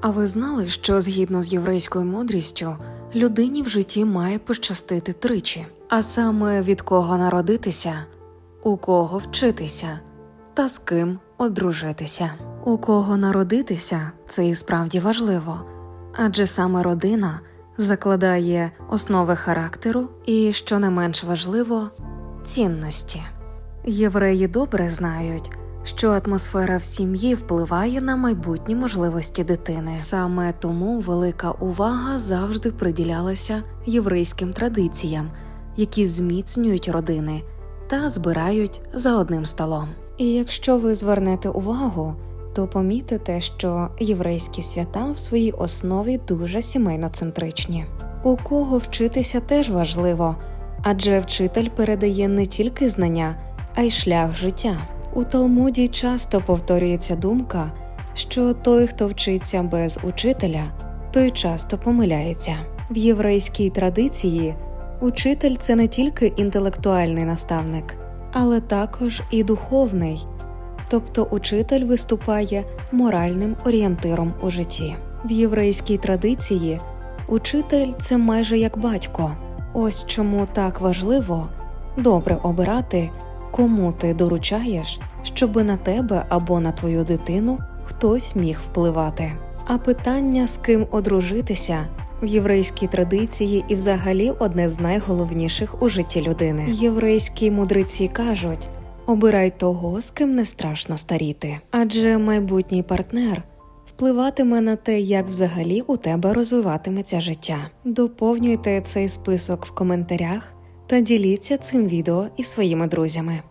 А ви знали, що згідно з єврейською мудрістю, людині в житті має пощастити тричі, а саме від кого народитися, у кого вчитися та з ким одружитися. У кого народитися це і справді важливо, адже саме родина закладає основи характеру і, що не менш важливо, цінності. Євреї добре знають, що атмосфера в сім'ї впливає на майбутні можливості дитини. Саме тому велика увага завжди приділялася єврейським традиціям, які зміцнюють родини та збирають за одним столом. І якщо ви звернете увагу, то помітите, що єврейські свята в своїй основі дуже сімейноцентричні. У кого вчитися теж важливо, адже вчитель передає не тільки знання, а й шлях життя. У Талмуді часто повторюється думка, що той, хто вчиться без учителя, той часто помиляється. В єврейській традиції учитель це не тільки інтелектуальний наставник, але також і духовний, тобто учитель виступає моральним орієнтиром у житті. В єврейській традиції учитель це майже як батько. Ось чому так важливо добре обирати, кому ти доручаєш, щоби на тебе або на твою дитину хтось міг впливати. А питання, з ким одружитися, в єврейській традиції і взагалі одне з найголовніших у житті людини. Єврейські мудреці кажуть: обирай того, з ким не страшно старіти, адже майбутній партнер впливатиме на те, як взагалі у тебе розвиватиметься життя. Доповнюйте цей список в коментарях та діліться цим відео із своїми друзями.